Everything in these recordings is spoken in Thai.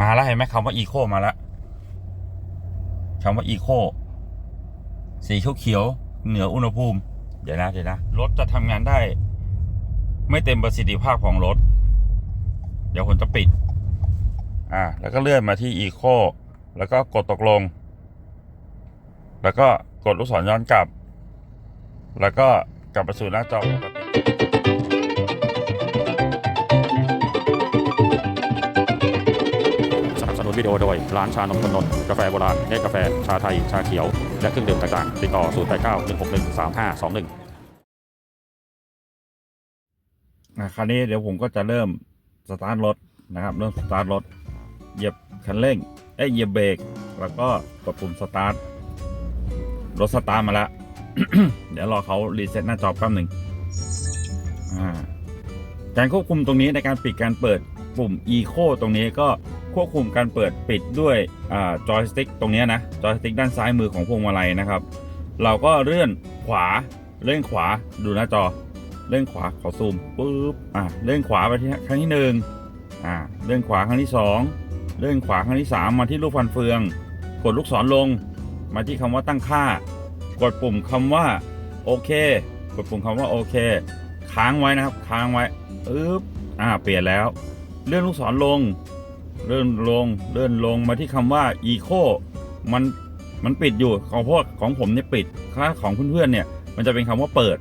มาแล้วเห็นไหมคำว่าอีโคมาแล้วคำว่าอีโคสีเขียวๆเหนืออุณหภูมิ เดี๋ยวนะเดี๋ยวนะรถจะทำงานได้ ไม่เต็มประสิทธิภาพของรถ เดี๋ยวผมจะปิด อ่า แล้วก็เลื่อนมาที่อีโคแล้วก็กดตกลง แล้วก็กดลูกศรย้อนกลับ แล้วก็กลับไปสู่หน้าจอปกติ ดีโอโดย ร้านชานมคนนนท์กาแฟโบราณเนตกาแฟ ชาไทย ชาเขียว และเครื่องดื่มต่างๆ ติดต่อ 0 8 9 1 6 1 3 5 2 1อะคราวนี้เดี๋ยวผมก็จะเริ่มสตาร์ทรถนะครับ เริ่มสตาร์ทรถ เหยียบคันเร่ง เอ้ย เหยียบเบรก แล้วก็กดปุ่มสตาร์ท รถสตาร์ทมาแล้ว เดี๋ยวรอเขารีเซ็ตหน้าจอแป๊บหนึ่งอ่าการควบคุมตรงนี้ในการปิดการเปิดปุ่ม Eco ตรงนี้ก็ ควบคุมการเปิดปิดด้วยอจอยสติ๊กตรงนี้นะจอยสติ๊กด้านซ้ายมือของพวงมาลัยนะครับ เราก็เลื่อนขวาเลื่อนขวาดูหน้าจอเลื่อนขวาขอซูมปุ๊บอ่าเลื่อนขวาไปที่ครั้งที่หนึ่งอ่าเลื่อนขวาครั้งที่สองเลื่อนขวาครั้งที่สามมาที่ลูกฟันเฟือง กดลูกศรลง มาที่คำว่าตั้งค่า กดปุ่มคำว่าโอเค กดปุ่มคำว่าโอเค ค้างไว้นะครับ ค้างไว้ปึ๊บอ่าเปลี่ยนแล้ว เลื่อนลูกศรลง เลื่อนลงเลื่อนลงมาที่คำว่า eco มันมันปิดอยู่ของพวกของผมเนี่ยปิดถ้าของเพื่อนๆเนี่ยมันจะเป็นคำว่าเปิด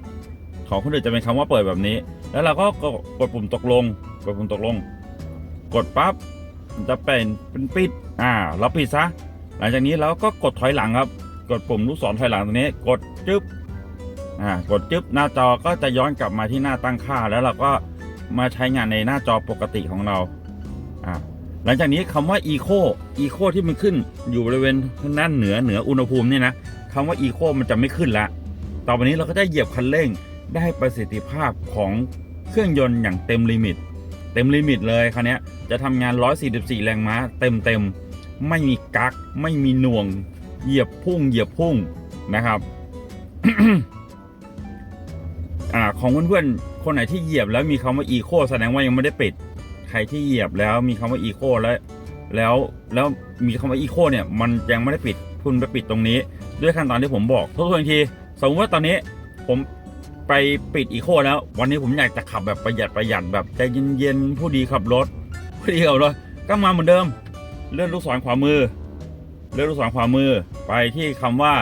ของคนอื่นจะเป็นคำว่าเปิดแบบนี้ แล้วเราก็กดกดปุ่มตกลงกดปุ่มตกลง กดปั๊บมันจะเป็นเป็นปิดอ่าเราปิดซะหลังจากนี้เราก็กดถอยหลังครับ กดปุ่มลูกศรถอยหลังตรงนี้ กดจึ๊บอ่ากดจึ๊บหน้าจอก็จะย้อนกลับมาที่หน้าตั้งค่า แล้วเราก็มาใช้งานในหน้าจอปกติของเราอ่า หลังจากนี้คำว่า eco eco ที่มันขึ้นอยู่บริเวณทางด้านเหนือเหนืออุณหภูมิเนี่ยนะคำว่า eco มันจะไม่ขึ้นละ ต่อไปนี้เราก็จะเหยียบคันเร่งได้ประสิทธิภาพของเครื่องยนต์อย่างเต็มลิมิต เต็มลิมิตเลยคันนี้จะทำงาน 144 แรงม้า เต็มเต็มๆไม่มีกักไม่มีหน่วง เหยียบพุ่ง เหยียบพุ่งนะครับอของเพื่อนๆคนไหนที่เหยียบแล้วมีคำว่า eco แสดงว่ายังไม่ได้ปิด ใครที่เหยียบแล้วมีคำว่า eco แล้วแล้วแล้วมีคำว่า eco เนี่ยมันยังไม่ได้ปิดคุณไปปิดตรงนี้ ด้วยขั้นตอนที่ผมบอกทบทวนอีกทีสมมติว่าตอนนี้ผมไปปิดอีโคแล้ว วันนี้ผมอยากจะขับแบบประหยัดประหยัดแบบใจเย็นๆผู้ดีขับรถผู้ดีขับรถก็มาเหมือนเดิม เลื่อนลูกศรขวามือ เลื่อนลูกศรขวามือไปที่คำว่า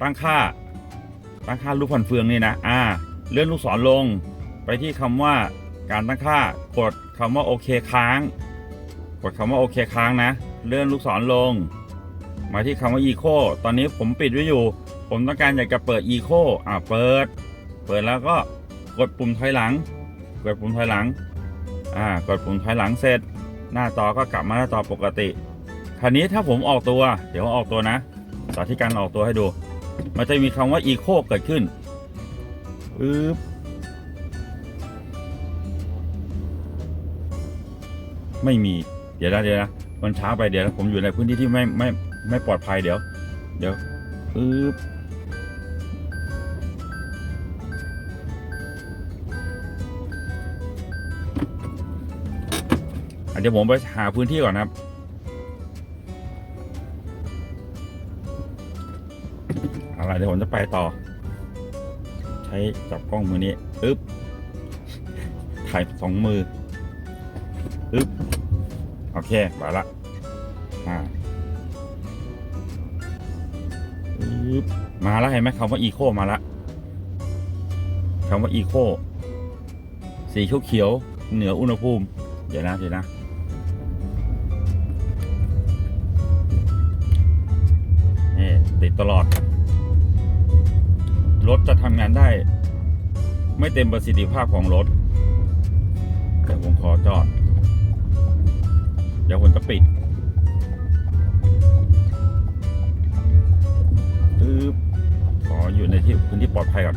ตั้งค่า ตั้งค่าลูกฟันเฟืองนี่นะอ่า เลื่อนลูกศรลงไปที่คำว่า การตั้งค่ากดคำว่าโอเคค้าง กดคำว่าโอเคค้างนะ เลื่อนลูกศรลง มาที่คำว่า eco ตอนนี้ผมปิดไว้อยู่ ผมต้องการอยากจะเปิด eco อ่าเปิด เปิดแล้วก็กดปุ่มถอยหลัง กดปุ่มถอยหลัง อ่ากดปุ่มถอยหลังเสร็จ หน้าจอก็กลับมาหน้าจอปกติคราวนี้ถ้าผมออกตัว เดี๋ยวออกตัวนะสาธิตการออกตัวให้ดู มันจะมีคำว่า eco เกิดขึ้นปึ๊บ ไม่มีเดี๋ยวนะเดี๋ยวนะมันช้าไปเดี๋ยวผมอยู่ในพื้นที่ที่ไม่ไม่ไม่ปลอดภัยเดี๋ยว เดี๋ยวปึ๊บอะเดี๋ยวผมไปหาพื้นที่ก่อนนะครับอะไรเดี๋ยวผมจะไปต่อ ใช้จับกล้องมือนี้อึ๊บถ่ายสองมืออึ๊บโอ เคไปละอ่ามาแล้วเห็นไหมคำว่า eco มาละคำว่า eco สีเขียวๆเหนืออุณหภูมิ เดี๋ยวนะเดี๋ยวนะนี่ติดตลอด รถจะทำงานได้ ไม่เต็มประสิทธิภาพของรถเดี๋ยวผมขอจอด เดี๋ยวผมจะปิดปึ๊บขออยู่ในที่พื้นที่ปลอดภัยก่อน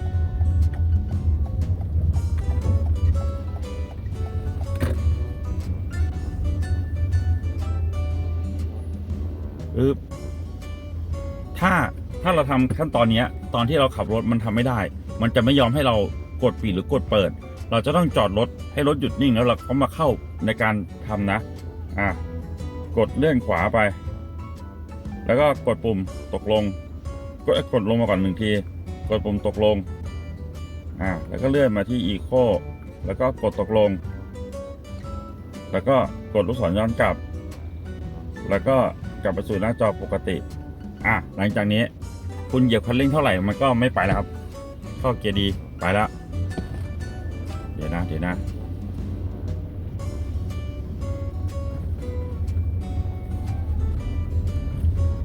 ปึ๊บถ้าถ้าเราทำขั้นตอนเนี้ยตอนที่เราขับรถมันทำไม่ได้ มันจะไม่ยอมให้เรากดปิดหรือกดเปิด เราจะต้องจอดรถให้รถหยุดนิ่งแล้วเราก็มาเข้าในการทำนะ อะกดเลื่อนขวาไป แล้วก็กดปุ่มตกลง กดกดลงมาก่อนหนึ่งที กดปุ่มตกลงอ่าแล้วก็เลื่อนมาที่ Eco แล้วก็กดตกลง แล้วก็กดลูกศรย้อนกลับ แล้วก็กลับไปสู่หน้าจอปกติ อะหลังจากนี้คุณเหยียบคันเร่งเท่าไหร่มันก็ไม่ไปแล้วครับ เข้าเกียร์ดีไปแล้ว เดี๋ยวนะ เดี๋ยวนะ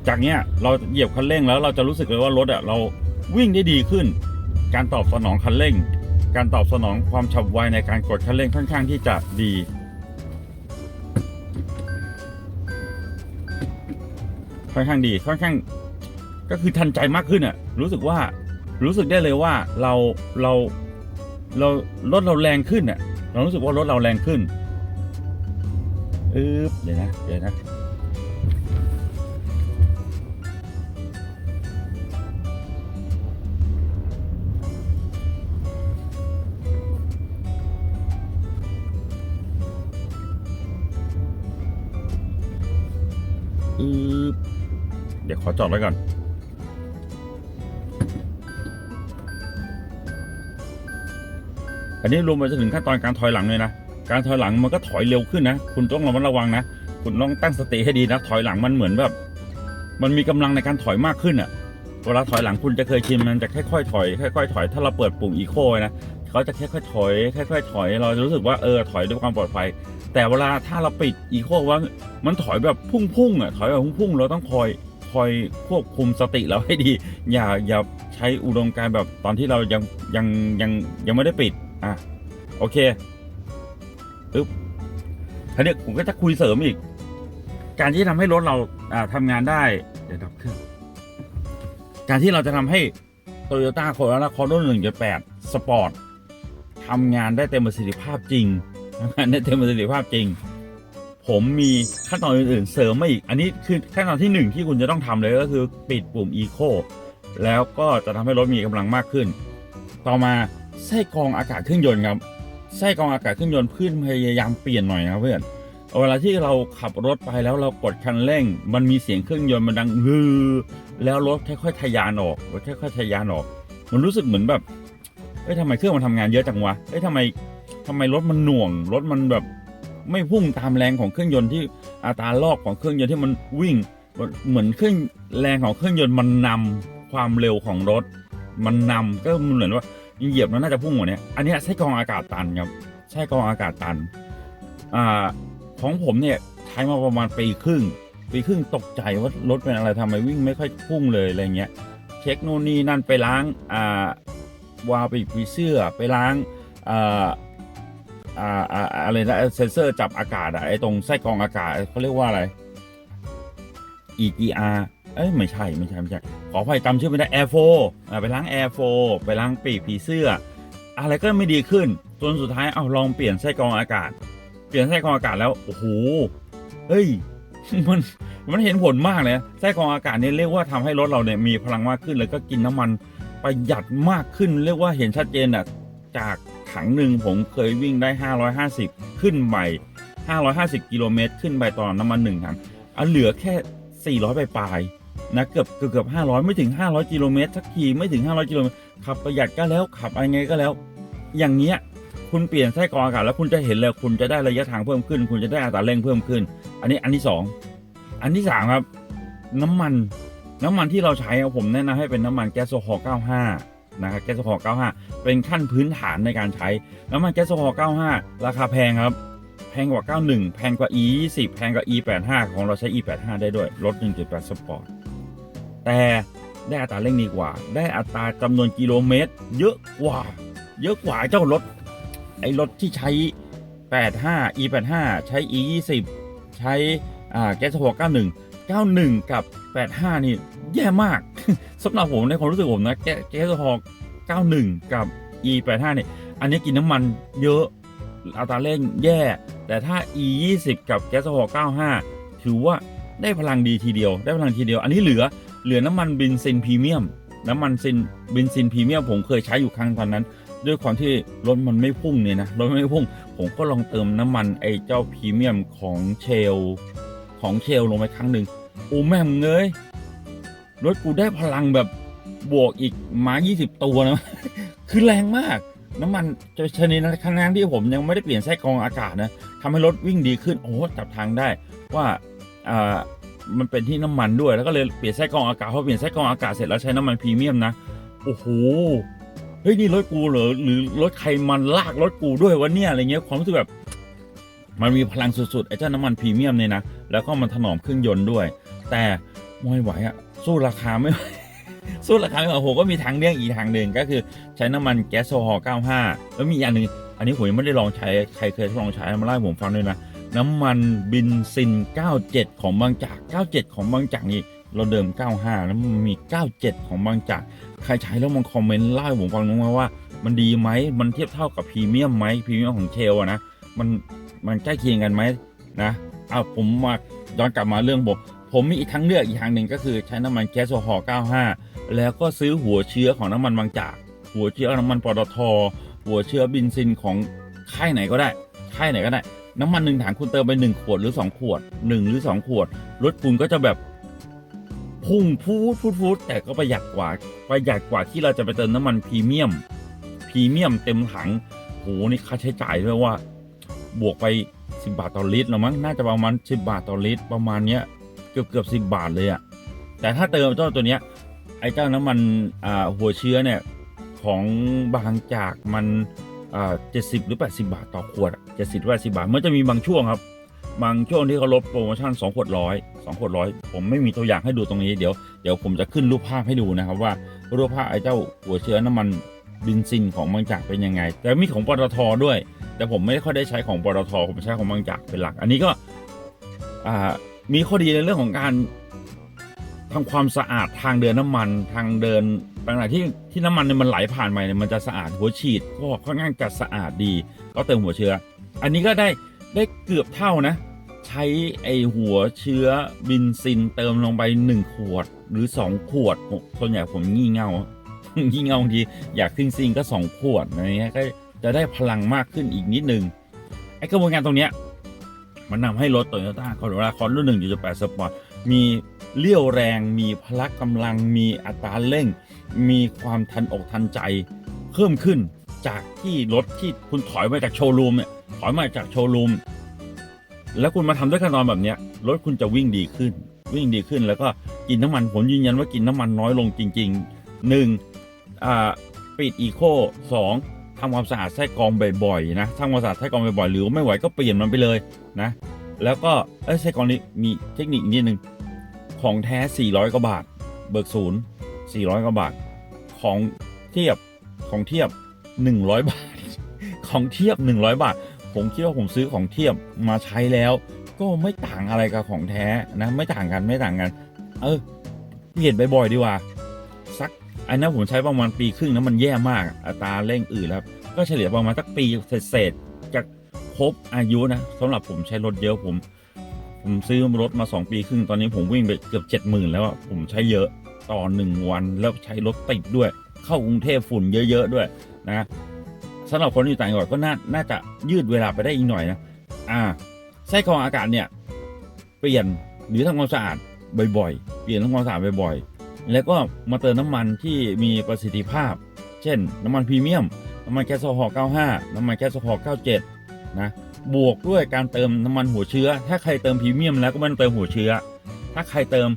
จากเนี้ยเราเหยียบคันเร่งแล้วเราจะรู้สึกเลยว่ารถอะเราวิ่งได้ดีขึ้น การตอบสนองคันเร่ง การตอบสนองความฉับไวในการกดคันเร่งค่อนข้างที่จะดีค่อนข้างดีค่อนข้างก็คือทันใจมากขึ้นอะรู้สึกว่ารู้สึกได้เลยว่าเราเราเรารถเราแรงขึ้นอะเรารู้สึกว่ารถเราแรงขึ้นอึ๊บเดี๋ยวนะเดี๋ยวนะ ขอจอดไว้ก่อนอันนี้รวมไปจนถึงขั้นตอนการถอยหลังเลยนะ การถอยหลังมันก็ถอยเร็วขึ้นนะ คุณต้องระมัดระวังนะ คุณต้องตั้งสติให้ดีนะ ถอยหลังมันเหมือนแบบ มันมีกำลังในการถอยมากขึ้นอะ่ะ เวลาถอยหลังคุณจะเคยชินมันจะค่อยๆถอยค่อยๆถอย ถ้าเราเปิดปุ่มอีโคนะเขาจะค่อยๆถอยค่อยๆถอย เราจะรู้สึกว่าเออถอยด้วยความปลอดภัย แต่เวลาถ้าเราปิดอีโคว่ามันถอยแบบพุ่งๆอะ ถอยแบบพุ่งๆเราต้องคอย คอยควบคุมสติเราให้ดี อย่าอย่าใช้อุดมการณ์แบบตอนที่เรายังยังยังยังไม่ได้ปิด อะ โอเคปึ๊บทีนี้ผมก็จะคุยเสริมอีก การที่ทำให้รถเราอ่าทำงานได้ เดี๋ยวดับเครื่อง การที่เราจะทำให้ Toyota Corolla Cross 1.8 Sport ทำงานได้เต็มประสิทธิภาพจริงทำงานได้เต็มประสิทธิภาพจริง ผมมีขั้นตอนอื่นๆเสริมมาอีก อันนี้คือขั้นตอนที่หนึ่งที่คุณจะต้องทำเลยก็คือปิดปุ่ม Eco แล้วก็จะทำให้รถมีกำลังมากขึ้น ต่อมาไส้กรองอากาศเครื่องยนต์ครับไส้กรองอากาศเครื่องยนต์เพื่อนพยายามเปลี่ยนหน่อยนะเพื่อนเวลาที่เราขับรถไปแล้วเรากดคันเร่ง มันมีเสียงเครื่องยนต์มันดังฮือแล้วรถค่อยๆทะยานออกรถค่อยๆทะยานออก มันรู้สึกเหมือนแบบเอ้ยทำไมเครื่องมันทำงานเยอะจังวะเอ้ยทำไมทำไมรถมันหน่วงรถมันแบบ ไม่พุ่งตามแรงของเครื่องยนต์ที่อัตราลอกของเครื่องยนต์ที่มันวิ่ง เหมือนเครื่องแรงของเครื่องยนต์มันนำความเร็วของรถ มันนำก็เหมือนว่าเหยียบมันน่าจะพุ่งกว่านี้อันนี้ยไส้กรองอากาศตันครับไส้กรองอากาศตันอ่าของผมเนี่ยใช้มาประมาณปีครึ่งปีครึ่งตกใจว่ารถเป็นอะไรทำไมวิ่งไม่ค่อยพุ่งเลยอะไรเงี้ยเช็คโน่นนี่นั่นไปล้างอ่าวาล์วไปปีเสื้อไปล้างอ่า อ่าอ่าอะไรนะเซนเซอร์จับอากาศอะไอตรงไส้กรองอากาศเขาเรียกว่าอะไร EGR เอ้ยไม่ใช่ไม่ใช่ไม่ใช่ ขออภัยจำชื่อไม่ได้ Air 4อ่าไปล้าง Air 4ไปล้างปีกผีเสื้อ อะไรก็ไม่ดีขึ้นจนสุดท้ายเอาลองเปลี่ยนไส้กรองอากาศ เปลี่ยนไส้กรองอากาศแล้วโอ้โหเฮ้ยมันมันเห็นผลมากเลยไส้กรองอากาศเนี่ยเรียกว่าทำให้รถเราเนี่ยมีพลังมากขึ้น แล้วก็กินน้ำมันประหยัดมากขึ้น เรียกว่าเห็นชัดเจนอะจาก ถังหนึ่งผมเคยวิ่งได้ 550 ขึ้นไป 550 กิโลเมตรขึ้นไปตอนน้ำมันหนึ่งถังอันเหลือแค่ 400 ไปปลายนะเกือบเกือบเกือบ500 ไม่ถึง 500 กิโลเมตรสักทีไม่ถึง 500 กิโลเมตรขับประหยัดก็แล้วขับอะไรไงก็แล้ว อย่างเงี้ยคุณเปลี่ยนไส้กรองอากาศแล้วคุณจะเห็นเลยคุณจะได้ระยะทางเพิ่มขึ้น คุณจะได้อัตราเร่งเพิ่มขึ้น อันนี้อันที่สองอันที่สามครับ น้ำมัน น้ำมันที่เราใช้ผมแนะนำให้เป็นน้ำมันแก๊สโซฮอล์95 นะครับแก๊สโซฮอล์95 เป็นขั้นพื้นฐานในการใช้ น้ำมันแก๊สโซฮอล์95 ราคาแพงครับ แพงกว่า 91 แพงกว่า E 20 แพงกว่า E 85 ของเราใช้ E 85 ได้ด้วยรถ1.8สปอร์ตแต่ได้อัตราเร่งดีกว่า ได้อัตราจำนวนกิโลเมตร เยอะกว่า เยอะกว่าเจ้ารถ ไอ้รถที่ใช้ 85 E 85 ใช้ E 20 ใช้อ่าแก๊สโซฮอล์91 91 กับ 85 นี่แย่มากสำหรับผมในความรู้สึกผมนะแก๊สแก๊สโซฮอล์91 กับ E 85เนี่ยอันนี้กินน้ำมันเยอะอัตราเร่งแย่ แต่ถ้า E 20กับแก๊สโซฮอล์95 ถือว่าได้พลังดีทีเดียว ได้พลังทีเดียว อันนี้เหลือเหลือน้ำมันเบนซินพรีเมียม น้ำมันซินเบนซินพรีเมียมผมเคยใช้อยู่ครั้งตอนนั้น ด้วยความที่รถมันไม่พุ่งเนี่ยนะรถไม่พุ่ง ผมก็ลองเติมน้ำมันไอ้เจ้าพรีเมียมของเชล ของเชลลงไปครั้งหนึ่งโอ้แม่งเงยรถกูได้พลังแบบบวกอีกมา20 ตัวนะ คือแรงมาก น้ำมันจะชนิดนั้นครั้งนั้นที่ผมยังไม่ได้เปลี่ยนไส้กรองอากาศนะทำให้รถวิ่งดีขึ้น โอ้จับทางได้ว่าอ่ามันเป็นที่น้ำมันด้วย แล้วก็เลยเปลี่ยนไส้กรองอากาศพอเปลี่ยนไส้กรองอากาศเสร็จแล้วใช้น้ำมันพรีเมียมนะ โอ้โห เฮ้ยนี่รถกูเหรอหรือรถใครมันลากรถกูด้วยวะเนี่ยอะไรเงี้ยความรู้สึกแบบ มันมีพลังสุดๆไอ้เจ้าน้ำมันพรีเมียมเนี่ยนะ แล้วก็มันถนอมเครื่องยนต์ด้วย แต่ไม่ไหวอะสู้ราคาไม่ไหวสู้ราคาไม่ไหวโอ้โหก็มีทางเลี่ยงอีกทางหนึ่งก็คือใช้น้ำมันแก๊สโซฮอล์95 แล้วมีอย่างหนึ่งอันนี้ผมยังไม่ได้ลองใช้ใครเคยทดลองใช้มาเล่าให้ผมฟังด้วยนะ น้ำมันบินซิน 97 ของบางจาก 97 ของบางจากนี่เราเดิม 95 แล้วมันมี 97 ของบางจาก ใครใช้แล้วมันคอมเมนต์เล่าให้ผมฟังหน่อยว่า มันดีไหมมันเทียบเท่ากับพรีเมียมไหมพรีเมียมของเชลอะนะมัน มันใกล้เคียงกันไหมนะเอาผมมาย้อนกลับมาเรื่องผมผมมีอีกทางเลือกอีกทางหนึ่งก็คือใช้น้ำมันแก๊สโซฮอล์95 แล้วก็ซื้อหัวเชื้อของน้ำมันบางจาก หัวเชื้อน้ำมันปตท หัวเชื้อบินซินของค่ายไหนก็ได้ ค่ายไหนก็ได้ น้ำมันหนึ่งถังคุณเติมไปหนึ่งขวดหรือสองขวดหนึ่งหรือสองขวด รถคุณก็จะแบบพุ่งพูดพูดพูดแต่ก็ประหยัดกว่าประหยัดกว่าที่เราจะไปเติมน้ำมันพรีเมียมพรีเมียมเต็มถังโหนี่ค่าใช้จ่ายด้วยว่า บวกไป 10 บาทต่อลิตรแล้วมั้งน่าจะประมาณ 10 บาทต่อลิตร ประมาณเนี้ยเกือบเกือบสิบาทเลยอะแต่ถ้าเติมเจ้าตัวเนี้ยไอ้เจ้าน้ำมันอ่าหัวเชื้อเนี่ยของบางจากมันอ่าเจ็ดสิบหรือ 80 บาทต่อขวดเจ็ดสิบแปดสิบาทมันจะมีบางช่วงครับ บางช่วงที่เขาลดโปรโมชั่น2ขวดร้อย2ขวดร้อยผมไม่มีตัวอย่างให้ดูตรงนี้เดี๋ยวเดี๋ยวผมจะขึ้นรูปภาพให้ดูนะครับว่ารูปภาพไอ้เจ้าหัวเชื้อน้ำมัน บินซินของบางจากเป็นยังไง แต่มีของปตทด้วย แต่ผมไม่ค่อยได้ใช้ของปตทผมใช้ของบางจากเป็นหลัก อันนี้ก็มีข้อดีในเรื่องของการทำความสะอาดทางเดินน้ำมันทางเดินบางไหนที่ที่น้ำมันเนี่ยมันไหลผ่านไปเนี่ยมันจะสะอาดหัวฉีดก็ค่อนข้างจะสะอาดดี ก็เติมหัวเชื้อ อันนี้ก็ได้ได้เกือบเท่านะ ใช้ไอหัวเชื้อบินซินเติมลงไปหนึ่งขวดหรือสองขวดส่วนใหญ่ผมงี่เง่า งี่เง่าบางทีอยากซิ่งซิงก็สองขวดอะไรเงี้ยก็จะได้พลังมากขึ้นอีกนิดนึงไอ้กระบวนการตรงเนี้ยมันนำให้รถโตโยต้าคอร์โราคอนรุ่นหนึ่งจุดแปดสปอร์ตมีเลี้ยวแรง มีพละกำลัง มีอัตราเร่ง มีความทันอกทันใจเพิ่มขึ้นจากที่รถที่คุณถอยมาจากโชว์รูมเนี่ยถอยมาจากโชว์รูมแล้วคุณมาทำด้วยขั้นตอนแบบเนี้ยรถคุณจะวิ่งดีขึ้น วิ่งดีขึ้นแล้วก็กินน้ำมันผมยืนยันว่ากินน้ำมันน้อยลงจริงๆหนึ่ง ปิดอีโคสองทำความสะอาดไส้กรองบ่อยๆนะทำความสะอาดไส้กรองบ่อยๆหรือไม่ไหวก็เปลี่ยนมันไปเลยนะ แล้วก็เอ้ยไส้กรองนี้มีเทคนิคนิดนึงของแท้ 400 กว่าบาท เบิกศูนย์400 กว่าบาท ของเทียบของเทียบ 100 บาท ของเทียบ 100 บาท ผมคิดว่าผมซื้อของเทียบมาใช้แล้ว ก็ไม่ต่างอะไรกับของแท้นะ ไม่ต่างกันไม่ต่างกัน เออเปลี่ยนบ่อยๆดีกว่า อันนั้นผมใช้ประมาณปีครึ่งนะมันแย่มาก อัตราเร่งอื่นแล้วก็เฉลี่ยประมาณสักปีเศษๆจะครบอายุนะสำหรับผมใช้รถเยอะผม ผมซื้อรถมา 2 ปีครึ่งตอนนี้ผมวิ่งไปเกือบเจ็ดหมื่นแล้วผมใช้เยอะต่อหนึ่งวันแล้วใช้รถติดด้วย เข้ากรุงเทพฝุ่นเยอะๆด้วยนะสำหรับคนอยู่ต่างจังหวัดก็น่าน่าจะยืดเวลาไปได้อีกหน่อยนะอ่าไส้กรองอากาศเนี่ย เปลี่ยนหรือทำความสะอาดบ่อยๆ เปลี่ยนทำความสะอาดบ่อยๆ แล้วก็มาเติมน้ำมันที่มีประสิทธิภาพ เช่น น้ำมันพรีเมียม น้ำมันแก๊สโซฮอล์95 น้ำมันแก๊สโซฮอล์97 นะ บวกด้วยการเติมน้ำมันหัวเชื้อ ถ้าใครเติมพรีเมียมแล้วก็ไม่ต้องเติมหัวเชื้อ ถ้าใครเติม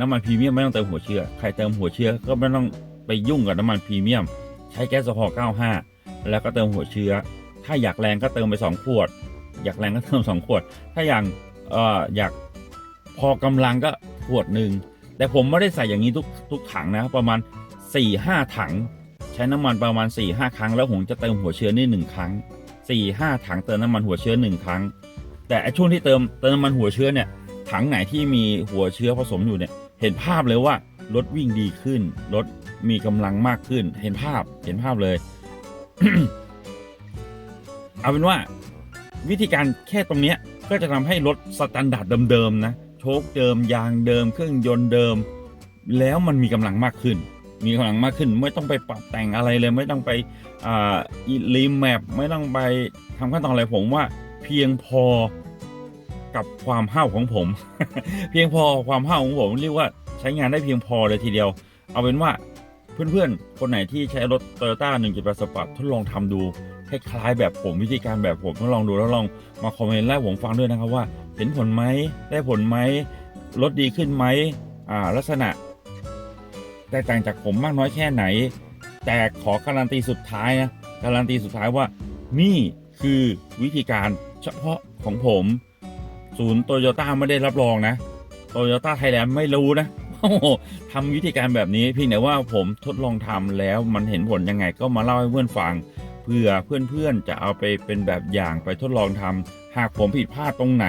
น้ำมันพรีเมียมไม่ต้องเติมหัวเชื้อ ใครเติมหัวเชื้อก็ไม่ต้องไปยุ่งกับน้ำมันพรีเมียม ใช้แก๊สโซฮอล์95 แล้วก็เติมหัวเชื้อ ถ้าอยากแรงก็เติมไป 2 ขวด อยากแรงก็เติม 2 ขวด ถ้าอย่างอออยากพอกำลังก็ขวดหนึ่ง แต่ผมไม่ได้ใส่อย่างนี้ทุกทุกถังนะประมาณ4 5ถัง ใช้น้ำมันประมาณ4 5ครั้งแล้วผมจะเติมหัวเชื้อนี่หนึ่งครั้ง4 5ถังเติมน้ำมันหัวเชื้อหนึ่งครั้ง แต่ช่วงที่เติมเติมน้ำมันหัวเชื้อเนี่ยถังไหนที่มีหัวเชื้อผสมอยู่เนี่ยเห็นภาพเลยว่ารถวิ่งดีขึ้นรถมีกำลังมากขึ้น เห็นภาพเห็นภาพเลยเอาเป็นว่าวิธีการแค่ตรงเนี้ยก็จะทำให้รถสแตนดาร์ดเดิมๆนะ ชคเดิม ยางเดิม เครื่องยนต์เดิม แล้วมันมีกำลังมากขึ้น มีกำลังมากขึ้นไม่ต้องไปปรับแต่งอะไรเลย ไม่ต้องไปอ่ารีแมปไม่ต้องไปทำขั้นตอนอะไรผมว่า เพียงพอกับความห้าวของผม เพียงพอความห้าวของผมเรียกว่าใช้งานได้เพียงพอเลยทีเดียว เอาเป็นว่าเพื่อนๆ คนไหนที่ใช้รถ Toyota 1.8 Sport ทดลองทำดูคล้ายๆแบบผมวิธีการแบบผมทดลองดูแล้วลองมาคอมเมนต์แล้วผมฟังด้วยนะครับว่า เห็นผลไหมได้ผลไหมรถดีขึ้นไหมอ่าลักษณะแตกต่างจากผมมากน้อยแค่ไหน แต่ขอการันตีสุดท้ายนะการันตีสุดท้ายว่า นี่คือวิธีการเฉพาะของผม ศูนย์โตโยต้าไม่ได้รับรองนะโตโยต้าไทยแลนด์ไม่รู้นะโอ้โหทำวิธีการแบบนี้เพียงแต่ว่าผมทดลองทำแล้วมันเห็นผลยังไงก็มาเล่าให้เพื่อนฟังเพื่อเพื่อนๆจะเอาไปเป็นแบบอย่างไปทดลองทำหากผมผิดพลาดตรงไหน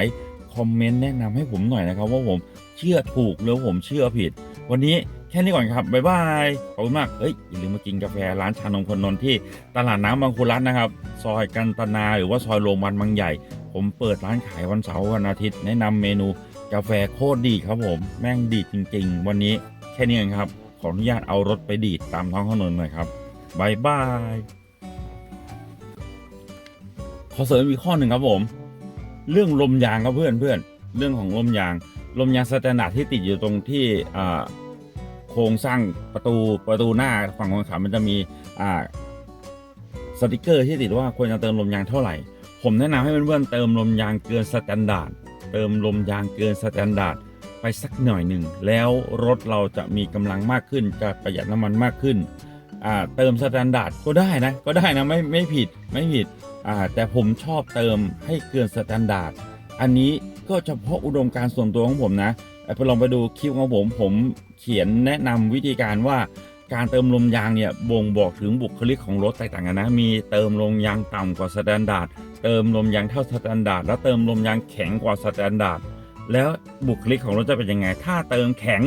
คอมเมนต์แนะนำให้ผมหน่อยนะครับว่าผมเชื่อถูกหรือผมเชื่อผิด วันนี้แค่นี้ก่อนครับ บ๊ายบาย ขอบคุณมาก เฮ้ย อย่าลืมมากินกาแฟร้านชานมคนนนท์ที่ตลาดน้ำบางคุรัตนะครับ ซอยกันตนาหรือว่าซอยโรมันบางใหญ่ ผมเปิดร้านขายวันเสาร์วันอาทิตย์ แนะนำเมนูกาแฟโคตรดีครับผม แม่งดีจริง ๆ วันนี้แค่นี้เองครับ ขออนุญาตเอารถไปดีดตามท้องถนนหน่อยครับบายบาย ขอเสริมอีกข้อหนึ่งครับผม เรื่องลมยางครับเพื่อนเพื่อนเรื่องของลมยาง ลมยางสแตนดาร์ดที่ติดอยู่ตรงที่โครงสร้างประตูประตูหน้าฝั่งคนขับมันจะมีสติกเกอร์ที่ติดว่าควรจะเติมลมยางเท่าไหร่ ผมแนะนำให้เพื่อนๆเติมลมยางเกินสแตนดาร์ดเติมลมยางเกินสแตนดาร์ดไปสักหน่อยหนึ่งแล้วรถเราจะมีกำลังมากขึ้นจะประหยัดน้ำมันมากขึ้นเติมสแตนดาร์ดก็ได้นะก็ได้นะไม่ไม่ผิดไม่ผิด อ่าแต่ผมชอบเติมให้เกินสแตนดาร์ดอันนี้ก็เฉพาะอุดมการณ์ส่วนตัวของผมนะไปลองไปดูคลิปของผมผมเขียนแนะนำวิธีการว่าการเติมลมยางเนี่ยบ่งบอกถึงบุคลิกของรถแตกต่างกันนะ มีเติมลมยางต่ำกว่าสแตนดาร์ดเติมลมยางเท่าสแตนดาร์ดแล้วเติมลมยางแข็งกว่าสแตนดาร์ดแล้วบุคลิกของรถจะเป็นยังไง ถ้าเติมแข็ง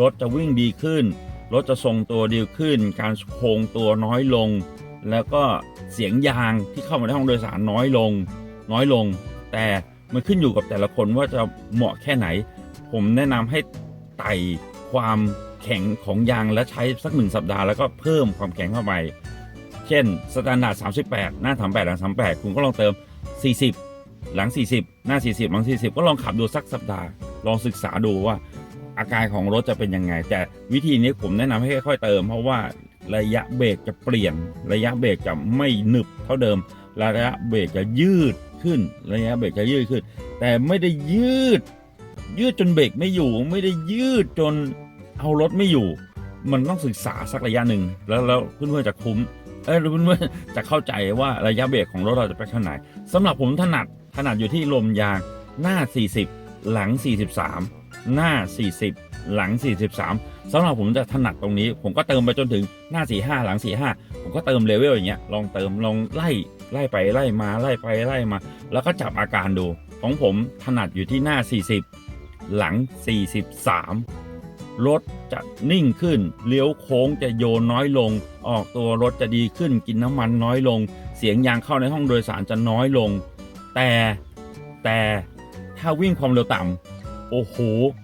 รถจะวิ่งดีขึ้น รถจะทรงตัวดีขึ้น การโค้งตัวน้อยลง แล้วก็เสียงยางที่เข้ามาในห้องโดยสารน้อยลง น้อยลง แต่มันขึ้นอยู่กับแต่ละคนว่าจะเหมาะแค่ไหน ผมแนะนำให้ไต่ความแข็งของยางและใช้สักหนึ่งสัปดาห์แล้วก็เพิ่มความแข็งเข้าไป เช่นสแตนดาร์ด38 หน้า 38 หลัง 38 คุณก็ลองเติม 40 หลัง 40 หน้า 40 หลัง 40 ก็ลองขับดูสักสัปดาห์ ลองศึกษาดูว่าอาการของรถจะเป็นยังไง แต่วิธีนี้ผมแนะนำให้ค่อยๆเติม เพราะว่า ระยะเบรกจะเปลี่ยน ระยะเบรกจะไม่หนึบเท่าเดิม ระยะเบรกจะยืดขึ้น ระยะเบรกจะยืดขึ้น แต่ไม่ได้ยืด ยืดจนเบรกไม่อยู่ ไม่ได้ยืดจนเอารถไม่อยู่ มันต้องศึกษาสักระยะหนึ่งแล้วแล้วเพื่อนๆจะคุ้มเออเพื่อนๆจะเข้าใจว่าระยะเบรกของรถเราจะไปเท่าไหนสำหรับผมถนัดถนัดอยู่ที่ลมยางหน้า 40 หลัง 43 หน้า 40 หลัง 43สำหรับผมจะถนัดตรงนี้ ผมก็เติมไปจนถึงหน้า 45 หลัง 45 ผมก็เติมเลเวลอย่างเงี้ยลองเติมลองไล่ไล่ไปไล่มาไล่ไปไล่มา แล้วก็จับอาการดู ของผมถนัดอยู่ที่หน้า 40 หลัง 43 รถจะนิ่งขึ้น เลี้ยวโค้งจะโยนน้อยลง ออกตัวรถจะดีขึ้นกินน้ำมันน้อยลง เสียงยางเข้าในห้องโดยสารจะน้อยลง แต่แต่ถ้าวิ่งความเร็วต่ำ โอ้โห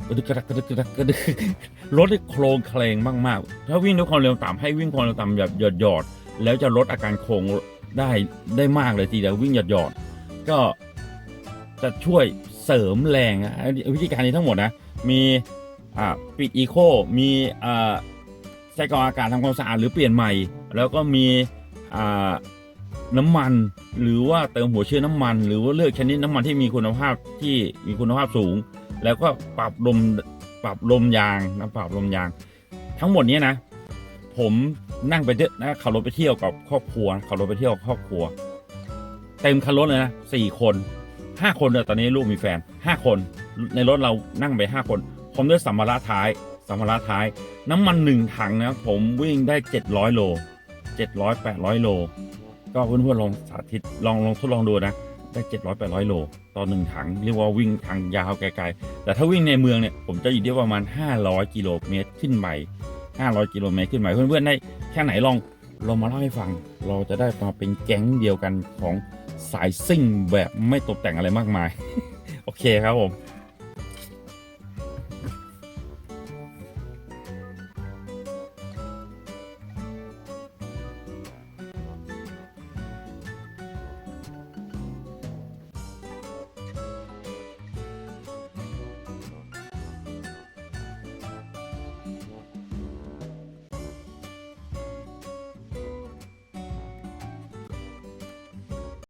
กระดึกกระดักกระดึกกระดักกระดึกรถโครงเคลงมากๆ ถ้าวิ่งด้วยความเร็วต่ำให้วิ่งความเร็วต่ำแบบหยอดหยอดๆแล้วจะลดอาการโครงได้ได้มากเลยทีเดียววิ่งหยอดหยอดๆก็จะช่วยเสริมแรงอะวิธีการนี้ทั้งหมดนะ มีปิดอีโคมีใส่กรองอากาศทำความสะอาดหรือเปลี่ยนใหม่ แล้วก็มีน้ำมันหรือว่าเติมหัวเชื้อน้ำมัน หรือว่าเลือกชนิดน้ำมันที่มีคุณภาพที่มีคุณภาพสูง แล้วก็ปรับลมปรับลมยางนะปรับลมยาง ทั้งหมดนี้นะ ผมนั่งไปเที่ยวนะขับรถไปเที่ยวกับครอบครัวขับรถไปเที่ยวกับครอบครัว เต็มคันรถเลยนะสี่คนห้าคนเลยตอนนี้ลูกมีแฟนห้าคน ในรถเรานั่งไปห้าคน ผมด้วยสัมภาระท้ายสัมภาระท้าย น้ำมันหนึ่งถังนะผมวิ่งได้เจ็ดร้อยโลเจ็ดร้อยแปดร้อยโล ก็เพื่อนๆลองสาธิตลองลองทดลองดูนะ ได้เจ็ดร้อยแปดร้อยโลต่อหนึ่งถัง เรียกว่าวิ่งทางยาวไกลๆ แต่ถ้าวิ่งในเมืองเนี่ยผมจะอยู่ที่ประมาณ 500 กิโลเมตรขึ้นไป500 กิโลเมตรขึ้นไปเพื่อนๆได้แค่ไหนลองลองมาเล่าให้ฟัง เราจะได้มาเป็นแก๊งเดียวกันของสายซิ่งแบบไม่ตกแต่งอะไรมากมาย โอเคครับผม